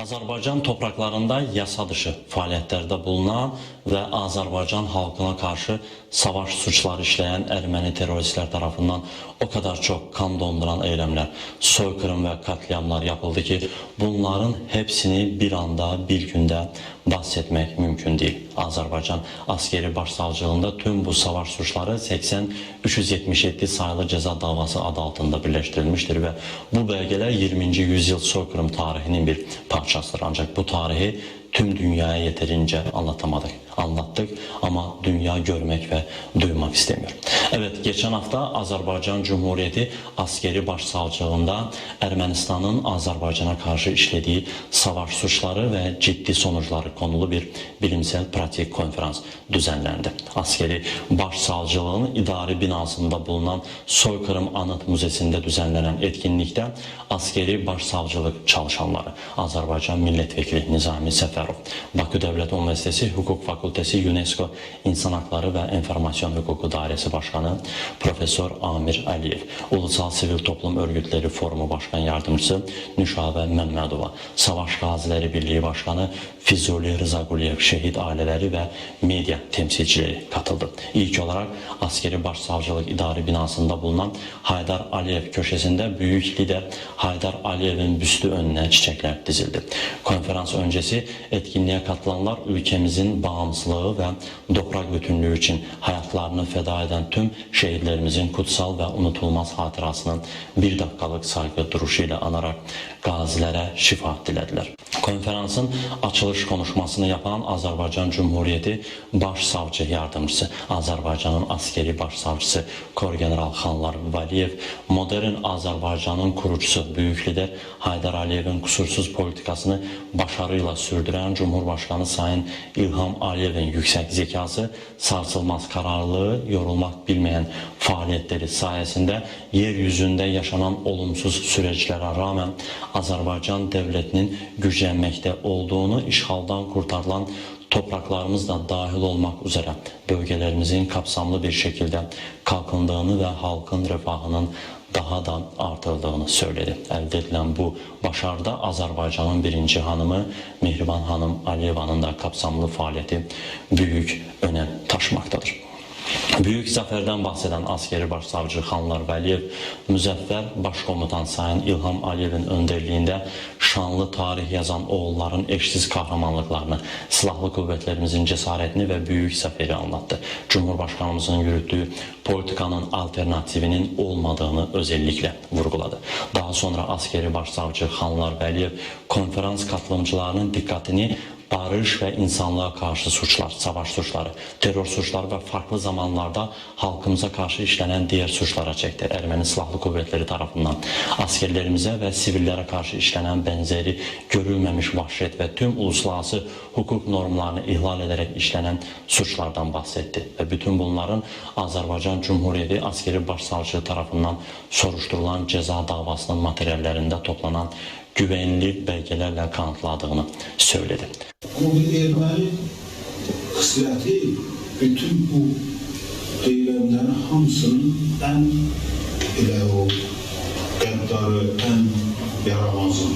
Azərbaycan topraklarında yasa dışı fəaliyyətlərdə bulunan və Azərbaycan xalqına qarşı savaş suçları işləyən erməni terroristlər tərəfindən o kadar çox kan donduran eylemlər, soykırım və katliamlar yapıldı ki, bunların hepsini bir anda, bir gündə bahsetmek mümkün değil. Azerbaycan askeri başsavcılığında tüm bu savaş suçları 80 377 sayılı ceza davası adı altında birleştirilmiştir ve bu belgeler 20. yüzyıl soykırım tarihinin bir parçasıdır. Ancak bu tarihi tüm dünyaya yeterince anlatamadık. Anlattık ama dünya görmek ve duymak istemiyor. Evet geçen hafta Azerbaycan Cumhuriyeti askeri başsavcılığında Ermenistan'ın Azerbaycan'a karşı işlediği savaş suçları ve ciddi sonuçları konulu bir bilimsel pratik konferans düzenlendi. Askeri başsavcılığın idari binasında bulunan Soykırım Anıt Müzesi'nde düzenlenen etkinlikte askeri başsavcılık çalışanları Azerbaycan Milletvekili Nizami Seferov, Bakü Devlet Üniversitesi Hukuk Fakültesi UNESCO İnsan Hakları ve Enformasyon Hukuku Dairesi Başkanı Profesör Amir Aliyev, Ulusal Sivil Toplum Örgütleri Forumu Başkan Yardımcısı Nüşabə Məmmədova, Savaş Qaziləri Birliği Başkanı Füzuli Rıza Quliyev, şehit aileleri ve medya temsilcileri katıldı. İlk olarak askeri başsavcılık idari binasında bulunan Haydar Aliyev köşesinde büyük lider Haydar Aliyev'in büstü önüne çiçekler dizildi. Konferans öncesi etkinliğe katılanlar ülkemizin bağımsızlığı ve toprak bütünlüğü için hayatlarını feda eden tüm şehitlerimizin kutsal ve unutulmaz hatırasının bir dakikalık saygı duruşuyla anarak gazilere şifa dilediler. Konferansın açılış konuşmasını yapan Azerbaycan Cumhuriyeti Başsavcı Yardımcısı, Azerbaycan'ın askeri başsavcısı Korgeneral Xanlar Valiyev, modern Azerbaycan'ın kurucusu Büyük Lider Haydar Aliyev'in kusursuz politikasını başarıyla sürdüren Cumhurbaşkanı Sayın İlham Aliyev'in yüksek zekası, sarsılmaz kararlılığı, yorulmak bilmeyen faaliyetleri sayesinde yeryüzünde yaşanan olumsuz süreçlere rağmen Azerbaycan devletinin güçlenmekte olduğunu işgaldan kurtarılan topraklarımız da dahil olmak üzere bölgelerimizin kapsamlı bir şekilde kalkındığını ve halkın refahının daha da artıldığını söyledi. Elde edilen bu başarıda Azerbaycan'ın birinci hanımı Mehriban Hanım Aliyeva'nın da kapsamlı faaliyeti büyük önem taşımaktadır. Büyük zaferden bahseden askeri başsavcı Xanlar Vəliyev, müzəffər başkomutan Sayın İlham Aliyevin önderliğinde şanlı tarih yazan oğulların eşsiz kahramanlıklarını, silahlı kuvvetlerimizin cesaretini ve büyük zaferi anlattı. Cumhurbaşkanımızın yürüttüğü politikanın alternatifinin olmadığını özellikle vurguladı. Daha sonra askeri başsavcı Xanlar Vəliyev konferans katılımcılarının dikkatini barış ve insanlığa karşı suçlar, savaş suçları, terör suçları ve farklı zamanlarda halkımıza karşı işlenen diğer suçlara çekti. Ermeni Silahlı Kuvvetleri tarafından askerlerimize ve sivillere karşı işlenen benzeri görülmemiş vahşet ve tüm uluslararası hukuk normlarını ihlal ederek işlenen suçlardan bahsetti. Ve bütün bunların Azerbaycan Cumhuriyeti askeri başsavcılığı tarafından soruşturulan ceza davasının materyallerinde toplanan güvenli belgelerle kanıtladığını söyledi. Ama bir erməni xisleti bütün bu deyilənlərin hamısının ən elə o qəddarı, ən yaramazı.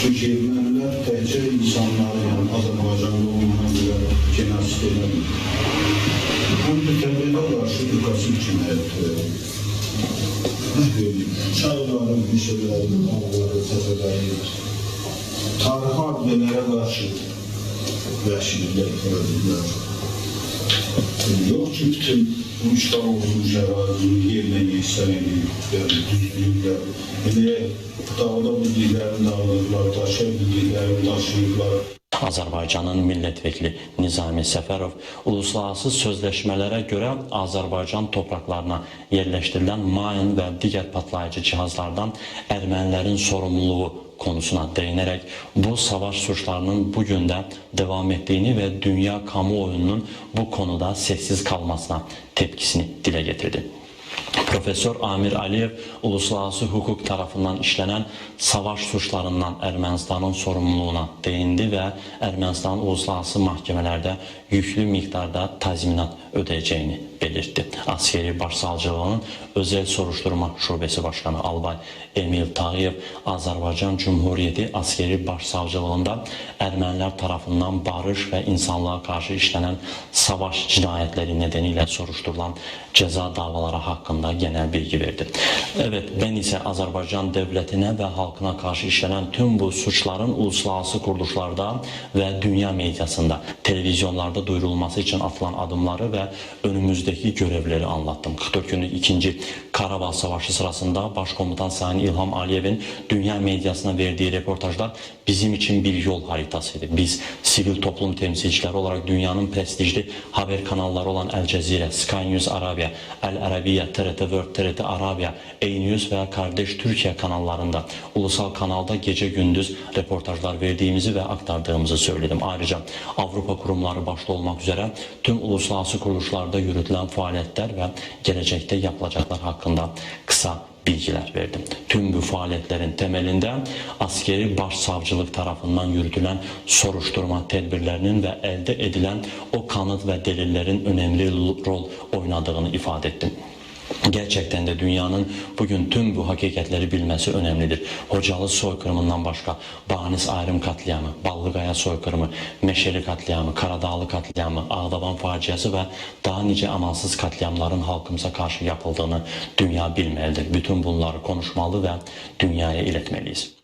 Çünki ermənilər təkcə insanları, yəni Azərbaycanda olmayan bir genosid eləmir. Həm də təbiətə qarşı qasım cinayət edir. Çayların, meşələrin, dağları, təpələri, tarixi abidələrə qarşı vəhşiliklər törədirlər. Yox ki, bütün olunmuş ərazini yerlə yeksən edib, yəni düzlüyürlər. Elə dağda bildiklərini dağılırlar, daşa bildiklərini daşıyırlar. Azerbaycan'ın milletvekili Nizami Seferov, uluslararası sözleşmelere göre Azerbaycan topraklarına yerleştirilen mayın ve diğer patlayıcı cihazlardan Ermenilerin sorumluluğu konusuna değinerek bu savaş suçlarının bugün de devam ettiğini ve dünya kamuoyunun bu konuda sessiz kalmasına tepkisini dile getirdi. Profesör Amir Aliyev uluslararası hukuk tarafından işlenen savaş suçlarından Ermənistanın sorumluluğuna değindi ve Ermənistanın uluslararası mahkemelerde yüklü miktarda tazminat ödeyeceğini belirtti. Askeri Başsavcılığının Özel Soruşturma Şubesi Başkanı Albay Emil Tağıyev Azerbaycan Cumhuriyeti Askeri Başsavcılığında Ermeniler tarafından barış ve insanlığa karşı işlenen savaş cinayetleri nedeniyle soruşturulan ceza davaları hakkında genel bilgi verdi. Evet ben ise Azerbaycan devletine ve halkına karşı işlenen tüm bu suçların uluslararası kuruluşlarda ve dünya medyasında, televizyonlarda duyurulması için atılan adımları ve önümüzdeki görevleri anlattım. 44 günlük 2. Karabağ Savaşı sırasında Başkomutan Sayın İlham Aliyev'in dünya medyasına verdiği reportajlar bizim için bir yol haritasıydı. Biz sivil toplum temsilcileri olarak dünyanın prestijli haber kanalları olan El Cezire, Sky News Arabia, El Arabiya, TRT World, TRT Arabia, A-News veya kardeş Türkiye kanallarında ulusal kanalda gece gündüz reportajlar verdiğimizi ve aktardığımızı söyledim. Ayrıca Avrupa kurumları başta olmak üzere tüm uluslararası kuruluşlarda yürütülen faaliyetler ve gelecekte yapılacaklar hakkında kısa bilgiler verdim. Tüm bu faaliyetlerin temelinde askeri başsavcılık tarafından yürütülen soruşturma tedbirlerinin ve elde edilen o kanıt ve delillerin önemli rol oynadığını ifade ettim. Gerçekten de dünyanın bugün tüm bu hakikatleri bilmesi önemlidir. Hocalı soykırımından başka Banis ayrım katliamı, Ballıgaya soykırımı, Meşeli katliamı, Karadağlı katliamı, Ağdaban faciası ve daha nice amansız katliamların halkımıza karşı yapıldığını dünya bilmelidir. Bütün bunları konuşmalı ve dünyaya iletmeliyiz.